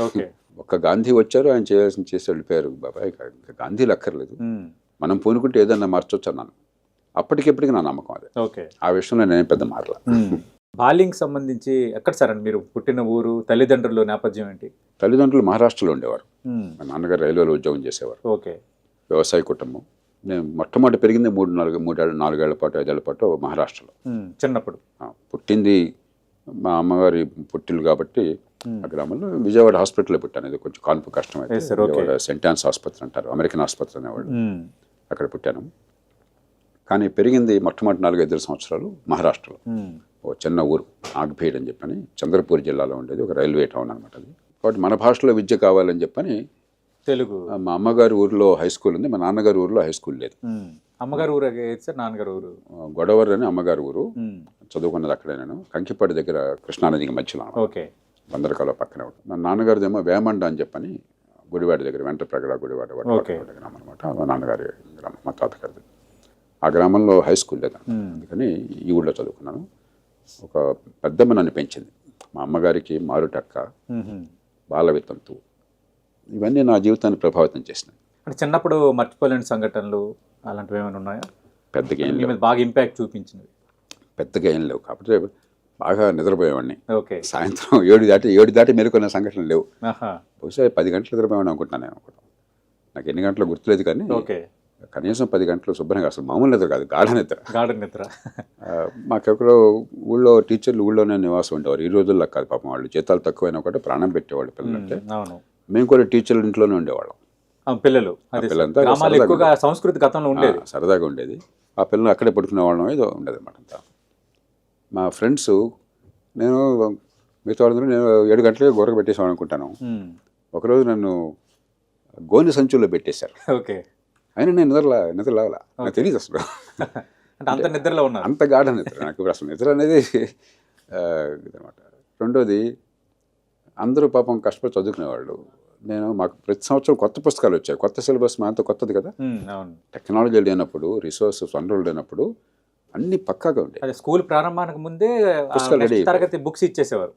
Okay. ఒక్క గాంధీ వచ్చారు ఆయన చేయాల్సిన చేసి వెళ్ళిపోయారు బాబాయ్ గాంధీలు అక్కర్లేదు మనం పూనుకుంటే ఏదన్నా మార్చొచ్చు అన్నాను. అప్పటికిప్పటికి నా నమ్మకం అదే. ఓకే. ఆ విషయంలో నేను పెద్ద మారల. ఉమ్. బాల్యంకి సంబంధించి ఎక్కడ సార్ అండి మీరు పుట్టిన ఊరు తల్లిదండ్రులు నేపథ్యం ఏంటి? తల్లిదండ్రులు మహారాష్ట్రలో ఉండేవారు. మా నాన్నగారు రైల్వేలో ఉద్యోగం చేసేవారు. ఓకే. వ్యవసాయ కుటుంబం. నేను మొట్టమొదటి పెరిగింది మూడు నాలుగు మూడేళ్ళు నాలుగేళ్ళ పాటు ఐదేళ్ళ పాటు మహారాష్ట్రలో. చిన్నప్పుడు. పుట్టింది మా అమ్మగారి పుట్టిల్లు కాబట్టి ఆ గ్రామంలో విజయవాడ హాస్పిటల్లో పుట్టాను. ఇది కొంచెం కాన్పు కష్టం అయితే. విజయవాడ సెంట్ ఆన్స్ ఆసుపత్రి అంటారు. అమెరికన్ ఆసుపత్రి అనేవాళ్ళు. ఉమ్, అక్కడ పుట్టాను. కానీ పెరిగింది మొట్టమొదటి నాలుగు ఐదు సంవత్సరాలు మహారాష్ట్రలో. ఉమ్, ఓ చిన్న ఊరు నాగ్భేడ్ అని చెప్పని చంద్రపూర్ జిల్లాలో ఉండేది ఒక రైల్వే టౌన్ అనమాట అది. కాబట్టి మన భాషలో విద్య కావాలని చెప్పని తెలుగు. మా అమ్మగారి ఊరిలో హై స్కూల్ ఉంది. మా నాన్నగారి ఊరిలో హై స్కూల్ లేదు. అమ్మగారు ఊరు నాన్నగారు ఊరు. గొడవర్ అని అమ్మగారి ఊరు. చదువుకున్నది అక్కడే నేను. కంకిపాడు దగ్గర కృష్ణానదికి మధ్యలో. ఓకే బందరకాల పక్కనే ఉంటుంది. మా నాన్నగారిదేమో వేమండ అని చెప్పని గుడివాడ దగ్గర వెంట ప్రగడ గుడివాడ. గ్రామం అనమాట మా నాన్నగారి గ్రామం మా తాతగారిది. ఆ గ్రామంలో హై స్కూల్ లేదు? అందుకని ఈ ఊళ్ళో చదువుకున్నాను. ఒక పెద్దమ్మ నన్ను పెంచింది. మా అమ్మగారికి మారుటక్క. బాల వితంతు ఇవన్నీ నా జీవితాన్ని ప్రభావితం చేసినాయి. అంటే చిన్నప్పుడు మర్చిపోలేని సంఘటనలు అలాంటివి ఏమైనా ఉన్నాయా? పెద్దగా ఏం లేవు. బాగా ఇంపాక్ట్ చూపించినవి. పెద్దగా ఏం లేవు. కాకపోతే బాగా నిద్రపోయేవాడిని. ఓకే. సాయంత్రం ఏడు దాటి ఏడు దాటి మేలుకున్న సంఘటనలు లేవు. బహుశా పది గంటలు నిద్రపోయామని అనుకుంటున్నాను నేను అనుకుంటాను నాకు ఎన్ని గంటలు గుర్తులేదు కానీ ఓకే. కనీసం పది గంటలు శుభ్రంగా అసలు మామూలు నిద్ర కాదు గాఢ నిద్ర. గార్డెన్ నిద్ర. మాకెక్కడో ఊళ్ళో టీచర్లు ఊళ్ళోనే నివాసం ఉండేవారు. ఈ రోజుల్లో కాదు పాపం వాళ్ళు జీతాలు తక్కువైనా ఒకటి ప్రాణం పెట్టేవాళ్ళు పిల్లలంటే మేము. కూడా టీచర్ల ఇంట్లోనే ఉండేవాళ్ళం. ఆ, పిల్లలు. పిల్లలంతా సంస్కృతి గతంలో ఉండేది. ఆ, సరదాగా ఉండేది. ఆ పిల్లలు అక్కడే పడుకునే వాళ్ళం ఏదో ఉండేది అనమాట అంతా. మా ఫ్రెండ్స్ నేను మిగతా వాళ్ళందరూ నేను ఏడు గంటలకి గొర్రెకు పెట్టేసాను అనుకుంటాను. ఒకరోజు నన్ను గోని సంచుల్లో పెట్టేశారు. ఓకే. అయినా నేను నిద్రలా నిద్ర లేవలా? నాకు తెలియదు అసలు. అంటే అంత నిద్రలో ఉన్నారు. అంత గాఢ నిద్ర. నాకు అసలు నిద్ర అనేది ఇదనమాట రెండోది అందరూ పాపం కష్టపడి చదువుకునేవాళ్ళు. నేను మాకు ప్రతి సంవత్సరం కొత్త పుస్తకాలు వచ్చాయి. కొత్త సిలబస్ మా అంత కొత్తది కదా? టెక్నాలజీ లేనప్పుడు రిసోర్సెస్ వనరులు లేనప్పుడు అన్నీ పక్కాగా అదే స్కూల్ ప్రారంభానికి ముందే తరగతి బుక్స్ ఇచ్చేసేవారు.